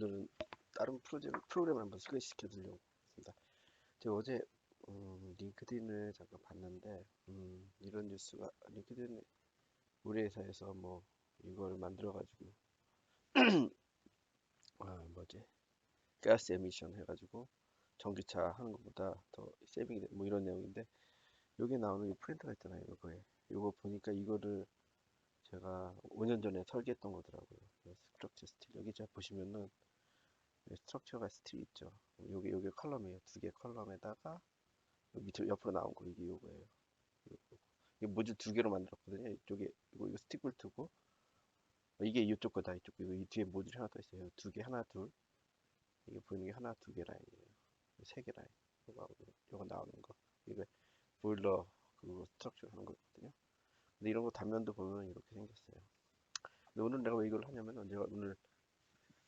오늘은 다른 프로젝, 프로그램을 한번 소개시켜 드리려고 합니다. 제가 어제 음, 링크드인을 잠깐 봤는데 음, 이런 뉴스가 링크드인 우리 회사에서 뭐 이걸 만들어 가지고 아 뭐지 가스 에미션 해가지고 전기차 하는 것보다 더 세빙이 돼. 뭐 이런 내용인데 여기 나오는 이 프린터가 있잖아요 이거에 이거 보니까 이거를 제가 5년 전에 설계했던 거더라고요 스트럭처 스틸 여기 잘 보시면은 스트럭처가 스틸 있죠. 여기 여기 컬럼이에요. 두 개 컬럼에다가 밑으로 옆으로 나온 거 이게 요거예요. 이게 모듈 두 개로 만들었거든요. 이쪽에 이거, 이거 스틱 볼트고. 이게 이쪽 거다 이쪽 거. 이거 이 뒤에 모듈이 하나 더 있어요. 두 개 하나 둘. 이게 보이는 게 하나 두 개 라인이에요. 세 개 라인. 이거 이거 나오는 거. 이거 보일러 그 스트럭처 하는 거거든요. 근데 이런 거 단면도 보면 이렇게 생겼어요. 근데 오늘 내가 왜 이걸 하냐면은 제가 오늘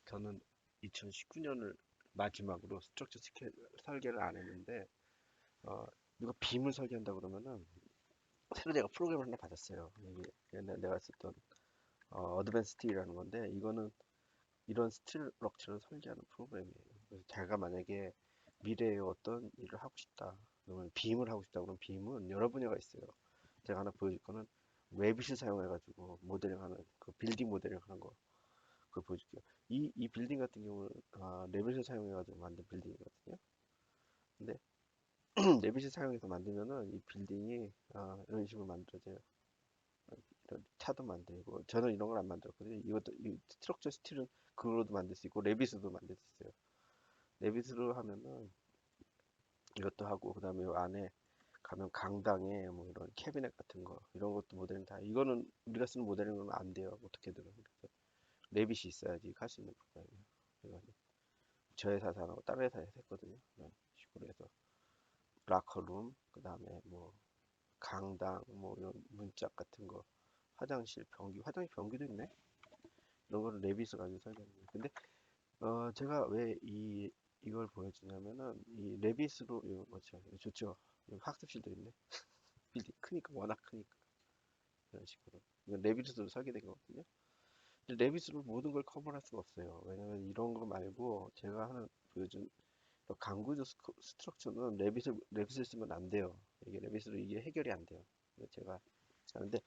저는 2019년을 마지막으로 스트럭처 스케 설계를 안 했는데 어, 누가 빔을 설계한다 그러면은 새로 내가 프로그램을 하나 받았어요. 옛날 내가 썼던 어, 어드밴스 스틸이라는 건데 이거는 이런 스트럭처를 설계하는 프로그램이에요. 그래서 제가 만약에 미래에 어떤 일을 하고 싶다 그러면 빔을 하고 싶다 그러면 빔은 여러 분야가 있어요. 제가 하나 보여줄 거는 웹빗을 사용해 가지고 모델링 하는 그 빌딩 모델링 하는 거 그걸 보여줄게요 이, 이 빌딩 같은 경우는 아, 레빗을 사용해 가지고 만든 빌딩이거든요. 근데 레빗을 사용해서 만들면은 이 빌딩이 아, 이런 식으로 만들어져요. 이런 차도 만들고 저는 이런 걸 안 만들었거든요. 이것도 이 스트럭처 스틸은 그걸로도 만들 수 있고 레빗으로도 만들 수 있어요. 레빗으로 하면은 이것도 하고 그 다음에 안에 가면 강당에 뭐 이런 캐비넷 같은 거 이런 것도 모델링 다 이거는 우리가 쓰는 모델링은 안 돼요. 어떻게든. 그래서 레빗이 있어야지 할수 있는 프로그램이에요. 그래가지고 저 회사 사람하고 다른 회사에서 했거든요. 이런 식으로 해서. 라커룸 그 다음에 뭐 강당 뭐 이런 문짝 같은 거 화장실 변기 화장실 변기도 있네. 이런 거를 레빗을 가지고 거예요. 근데 어 제가 왜 이 이걸 보여주냐면은 이 레빗으로 이거 뭐죠 좋죠? 학습실도 있네. 빌딩 크니까 워낙 크니까. 이런 식으로. 이건 레빗으로 설계된 거거든요 레빗으로 모든 걸 커버할 수가 없어요. 왜냐면 이런 거 말고 제가 하는 보여준 강구조 스트럭처는 레빗을 레빗을 쓰면 안 돼요. 이게 레빗으로 이게 해결이 안 돼요. 제가 하는데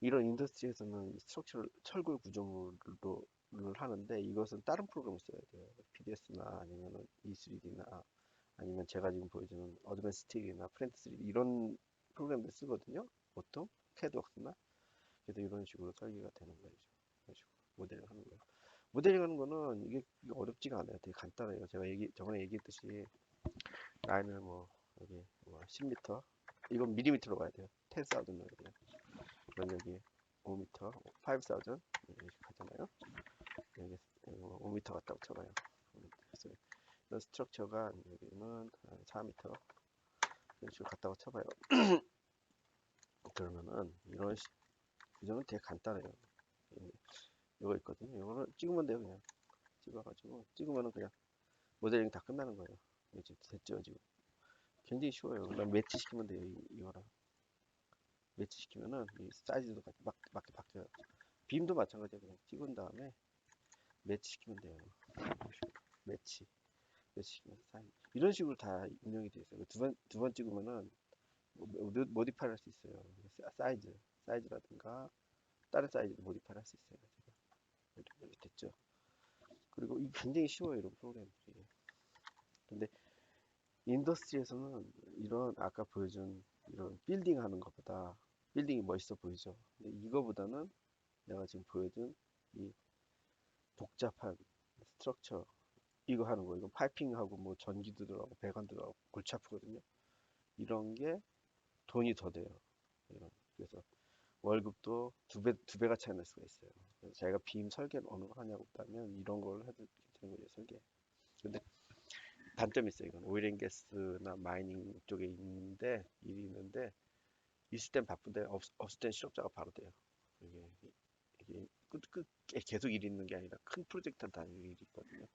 이런 인더스트리에서는 스트럭처를 철골 구조물로 하는데 이것은 다른 프로그램을 써야 돼요. PDS나 아니면 E3D나 아니면 제가 지금 보여주는 어드밴스 스틱이나 프렌트 3D 이런 프로그램들 쓰거든요. 보통. 캐드웍스나. 그래서 이런 식으로 설계가 되는 거죠 모델링 하는 거예요. 모델링 하는 거는 이게 어렵지가 않아요. 되게 간단해요. 제가 얘기 저번에 얘기했듯이 라인을 뭐 여기 뭐 10m 이건 밀리미터로 가야 돼요. 10,000 넣어야 돼요 그럼 여기 5m 5,000 이렇게 가잖아요. 여기 5m 같다고 쳐봐요. 그래서 스트럭처가 여기는 4m 이런 식으로 갔다고 쳐봐요. 그러면은 이런 규정은 되게 간단해요 이거 있거든요. 이거는 찍으면 돼요 그냥. 찍어가지고 찍으면은 그냥 모델링 다 끝나는 거예요. 이제 됐죠 지금. 굉장히 쉬워요. 그다음 매치 시키면 돼요 이, 이거랑. 매치 시키면은 이 사이즈도 막, 맞게 바뀌어요. 빔도 마찬가지예요. 그냥 찍은 다음에 매치 시키면 돼요. 매치. 매치 시키면서 사이즈 이런 식으로 다 운영이 되어 있어요. 두 번 두 번 찍으면은 모디파이 할 수 있어요. 사이즈 사이즈라든가 다른 사이즈도 모디파이 할수 있어요 이렇게 됐죠. 그리고 이 굉장히 쉬워요 이런 프로그램들이. 근데 인더스트리에서는 이런 아까 보여준 이런 빌딩 하는 것보다 빌딩이 멋있어 보이죠. 근데 이거보다는 내가 지금 보여준 이 복잡한 스트럭처 이거 하는 거 이거 파이핑하고 뭐 전기도 들어가고 배관도 들어가고 골치 아프거든요. 이런 게 돈이 더 돼요. 이런 그래서 월급도 두 배 두 배가 차이 날 수가 있어요. 그래서 자기가 빔 설계를 어느 걸 하냐고 있다면 이런 걸 해도 괜찮은 거죠 설계. 근데 단점이 있어요 이건 오일 앤 가스나 마이닝 쪽에 있는데 일이 있는데 있을 땐 바쁜데 없, 없을 땐 실업자가 바로 돼요. 이게 이게 끝, 끝 계속 일이 있는 게 아니라 큰 프로젝트한 단위 일이 있거든요.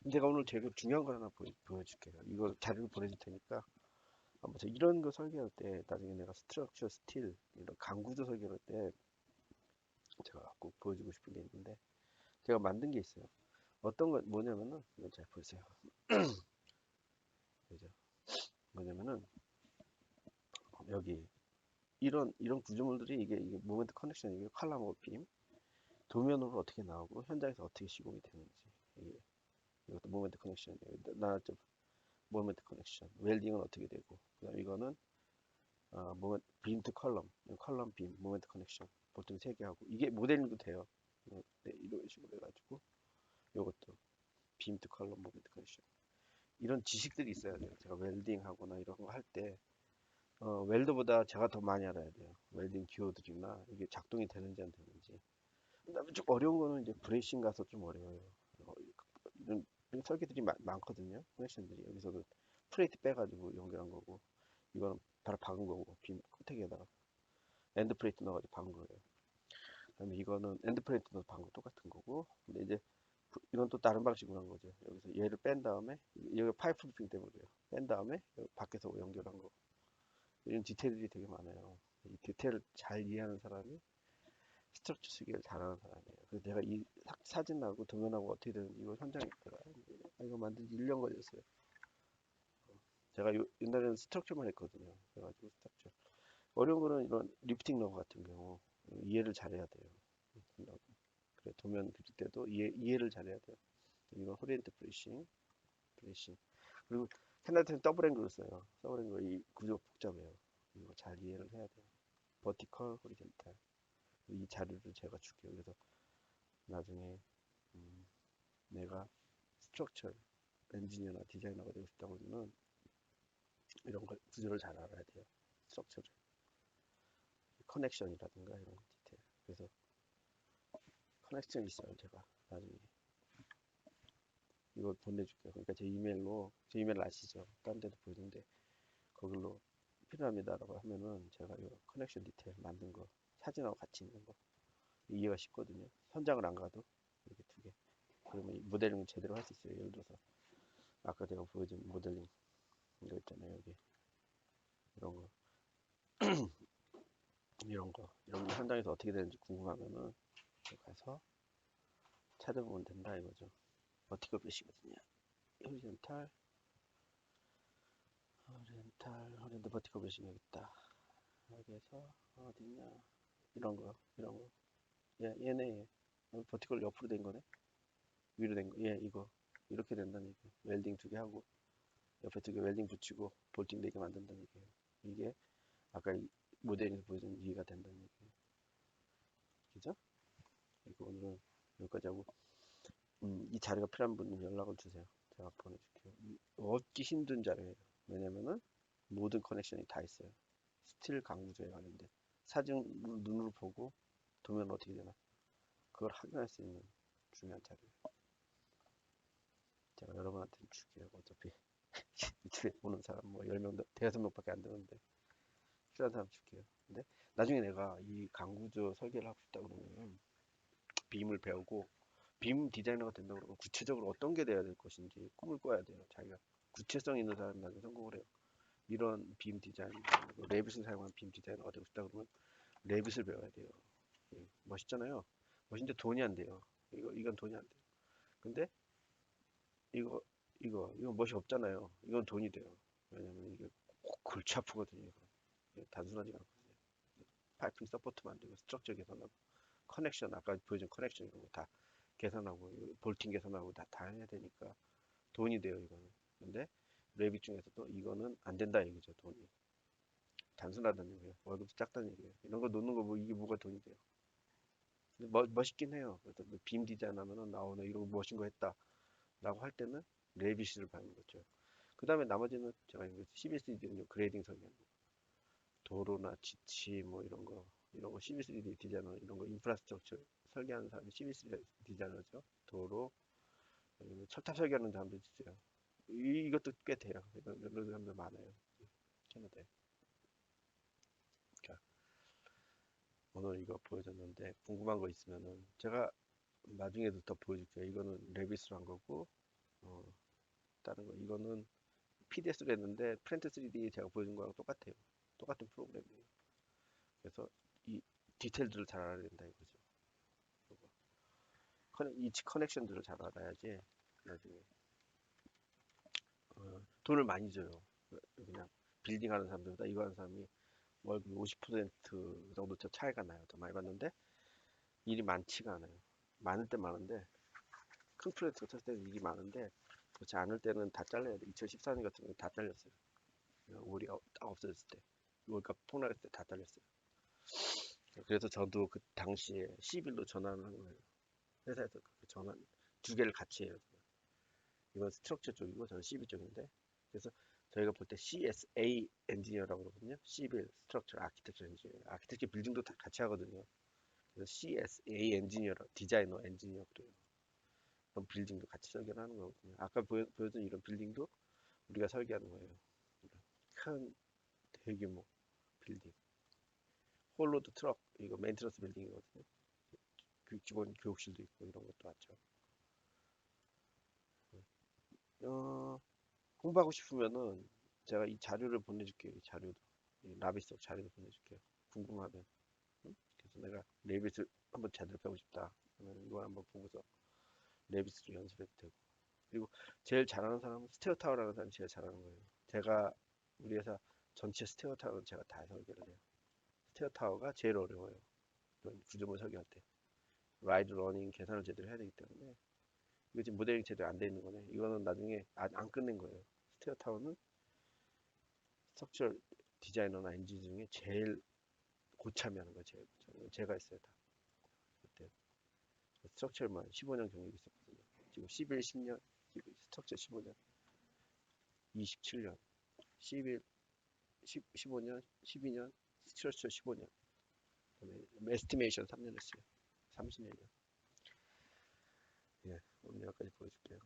그래서 제가 오늘 제가 중요한 걸 하나 보여, 보여줄게요. 이거 자료를 보내줄 테니까 한번 이런 거 설계할 때 나중에 내가 스트럭처 스틸 이런 강구조 설계할 때 제가 꼭 보여주고 싶은 게 있는데 제가 만든 게 있어요 어떤 건 뭐냐면은 잘 보세요. 그죠? 뭐냐면은 여기 이런 이런 구조물들이 이게 이게 모멘트 커넥션 이게 칼라 모 빔 도면으로 어떻게 나오고 현장에서 어떻게 시공이 되는지 이게 이것도 모멘트 커넥션이에요. 나왔죠. 모멘트 커넥션. 웰딩은 어떻게 되고 그다음 이거는 어, 빔투 컬럼 컬럼 빔 모멘트 커넥션 보통 세개 하고 이게 모델링도 돼요. 네, 이런 식으로 해가지고 이것도 빔투 컬럼 모멘트 커넥션 이런 지식들이 있어야 돼요. 제가 웰딩 하거나 이런 거 할때 어, 웰더보다 제가 더 많이 알아야 돼요. 웰딩 기호들이나 이게 작동이 되는지 안 되는지. 그 다음에 좀 어려운 거는 이제 브레이싱 가서 좀 어려워요. 어, 이런, 설계들이 많, 많거든요. 커넥션들이 여기서도 프레이트 빼가지고 연결한 거고 이거는 바로 박은 거고 빔 코텍에다가 엔드 프레이트 넣어가지고 박은 거예요. 그다음에 이거는 엔드 프레이트 넣어서 박은 거 똑같은 거고 근데 이제 부- 이건 또 다른 방식으로 한 거죠. 여기서 얘를 뺀 다음에 여기 파이프 루핑 때문에 그래요. 뺀 다음에 밖에서 연결한 거. 이런 디테일들이 되게 많아요. 이 디테일을 잘 이해하는 사람이 스트럭처 쓰기를 잘하는 사람이에요. 그래서 내가 이 사- 사진하고 도면하고 어떻게 되는지 있더라. 아, 이거 만든 지 1년 걸렸어요. 제가 요, 옛날에는 스트럭처만 했거든요. 그래가지고 스트럭처. 어려운 거는 이런 리프팅 러브 같은 경우 이해를 잘해야 돼요. 그래 도면 그릴 때도 이해, 이해를 잘해야 돼요. 이건 호리엔트 브레이싱, 브레이싱. 그리고 캐나다에는 더블 앵글을 써요. 더블 앵글 이 구조 복잡해요. 이거 잘 이해를 해야 돼요. 버티컬, 호리젠탈. 이 자료를 제가 줄게요. 그래서 나중에 음, 내가 스트럭처 엔지니어나 디자이너가 되고 싶다 그러면은 이런 걸 구조를 잘 알아야 돼요. 스트럭처를. 커넥션이라든가 이런 거 디테일. 그래서 커넥션 있어요. 제가 나중에 이걸 보내줄게요. 그러니까 제 이메일로 제 이메일 아시죠? 다른 데도 보이는데 거길로 필요합니다라고 하면은 제가 이 커넥션 디테일 만든 거 사진하고 같이 있는 거 이해가 쉽거든요. 현장을 안 가도 이렇게 두 개. 그러면 이 모델링 제대로 할 수 있어요. 예를 들어서 아까 제가 보여준 모델링 이거 있잖아요. 여기 이런 거 이런 거 이런 거 현장에서 어떻게 되는지 궁금하면은 가서 찾아보면 된다 이거죠. 버티컬 배시거든요. 호리젠탈 호리젠탈 호리젠탈 버티컬 여기 있다. 여기에서 어디냐? 이런 거 이런 거. 얘, 얘네 어, 버티컬 옆으로 된 거네? 위로 된 거. 예 이거. 이렇게 된다는 얘기 웰딩 두 개 하고 옆에 두 개 웰딩 붙이고 볼팅 네개 만든다는 얘기예요. 이게 아까 이 모델에서 보여준 이해가 된다는 얘기예요. 그죠? 그리고 오늘은 여기까지 하고 음, 이 자료가 필요한 분은 연락을 주세요. 제가 보내줄게요. 이 얻기 힘든 자료예요 왜냐면은 모든 커넥션이 다 있어요 스틸 강구조에 관련된 사진 눈으로 보고 도면 어떻게 되나 그걸 확인할 수 있는 중요한 자료예요. 제가 여러분한테 줄게요. 어차피 유튜브에 보는 사람 뭐 10명, 대여섯 명밖에 안 되는데 필요한 사람 줄게요. 근데 나중에 내가 이 강구조 설계를 하고 싶다 그러면 빔을 배우고 빔 디자이너가 된다 그러면 구체적으로 어떤 게 돼야 될 것인지 꿈을 꿔야 돼요. 자기가 구체성 있는 나중에 성공을 해요. 이런 빔 디자인, 레빗을 사용한 빔 디자이너가 되고 싶다 그러면 레빗을 배워야 돼요. 예, 멋있잖아요. 멋있는데 돈이 안 돼요. 이거 이건 돈이 안 돼요. 근데 이거 이거 이거 멋이 없잖아요. 이건 돈이 돼요. 왜냐면 이게 꼭 골치 아프거든요. 이게 단순하지가 않거든요. 파이핑 서포트 만들고 스트럭처 개선하고 커넥션 아까 보여준 커넥션 이런 거 다 계산하고 볼팅 계산하고 다, 다 해야 되니까 돈이 돼요 이거는. 근데 레빗 중에서도 이거는 안 된다 얘기죠 돈이. 단순하다는 얘기예요. 월급이 작다는 얘기예요. 이런 거 놓는 거 뭐 이게 뭐가 돈이 돼요. 멋, 멋있긴 해요. 그래서 뭐빔 디자인 하면은 나오네 이런 거 멋진 거 했다. 라고 할 때는 레빗을 받는 거죠. 그 다음에 나머지는 제가 CB3D 그레이딩 거. 도로나 지치 뭐 이런 거 이런 거 CB3D 디자이너 이런 거 인프라스트럭처 설계하는 사람이 CB3D 디자이너죠. 도로 철탑 설계하는 사람도 있어요. 이, 이것도 꽤 돼요. 이런, 이런 사람들 많아요. 캐나다에. 그러니까 오늘 이거 보여줬는데 궁금한 거 있으면은 제가 나중에도 더 보여줄게요. 이거는 레빗으로 한 거고 어, 다른 거 이거는 PDS로 했는데 프렌트 3D 제가 보여준 거랑 똑같아요. 똑같은 프로그램이에요. 그래서 이 디테일들을 잘 알아야 된다 이거죠. 이 커넥션들을 잘 알아야지 나중에 어, 돈을 많이 줘요. 그냥 빌딩 하는 사람들보다 이거 하는 사람이 월급 50% 정도 더 차이가 나요. 더 많이 받는데 일이 많지가 않아요. 많을 때 많은데 큰 프로젝트가 쳤을 때는 일이 많은데 그렇지 않을 때는 다 잘라야 돼. 2014년 같은 경우는 다 잘렸어요. 우리가 딱 없어졌을 때 월급 폭락했을 때 다 잘렸어요. 그래서 저도 그 당시에 10일로 전환을 한 거예요. 회사에서 그 전환 두 개를 같이 해요. 이건 스트럭처 쪽이고 저는 CB 쪽인데 그래서 저희가 볼 때 CSA 엔지니어라고 그러거든요. 시빌 스트럭처 아키텍처 엔지니어. 아키텍처 빌딩도 다 같이 하거든요. 그래서 CSA 엔지니어라 디자이너 엔지니어 그래요. 그럼 빌딩도 같이 설계를 하는 거거든요. 아까 보여, 보여준 이런 빌딩도 우리가 설계하는 거예요. 큰 대규모 빌딩. 홀로드 트럭 이거 메인트너스 빌딩이거든요. 그 기본 교육실도 있고 이런 것도 맞죠. 어, 공부하고 싶으면은 제가 이 자료를 보내줄게요. 이 자료도 이 라비스 자료도 보내줄게요. 궁금하면. 응? 그래서 내가 레빗을 한번 제대로 배우고 싶다. 그러면 이걸 한번 보고서 레빗을 연습해도 되고. 그리고 제일 잘하는 사람은 스테어 타워라는 사람이 제일 잘하는 거예요. 제가 우리 회사 전체 스테어 타워는 제가 다 설계를 해요. 스테어 타워가 제일 어려워요. 구조물 설계할 때. 라이드 러닝 계산을 제대로 해야 되기 때문에 이거 지금 모델링 제대로 안 돼 있는 거네. 이거는 나중에 아직 안 끝낸 거예요. 스테어 타워는 스트럭처 디자이너나 엔진 중에 제일 고참이 하는 거예요. 제일 고참. 제가 했어요. 다. 그때 스트럭처만 15년 경력이 있었거든요. 지금 11, 10년, 스트럭처 15년, 27년, 11, 10, 15년, 12년, 스트럭처 15년. 그다음에 에스티메이션 3년 했어요. 30년이요. 여기까지 보여줄게요.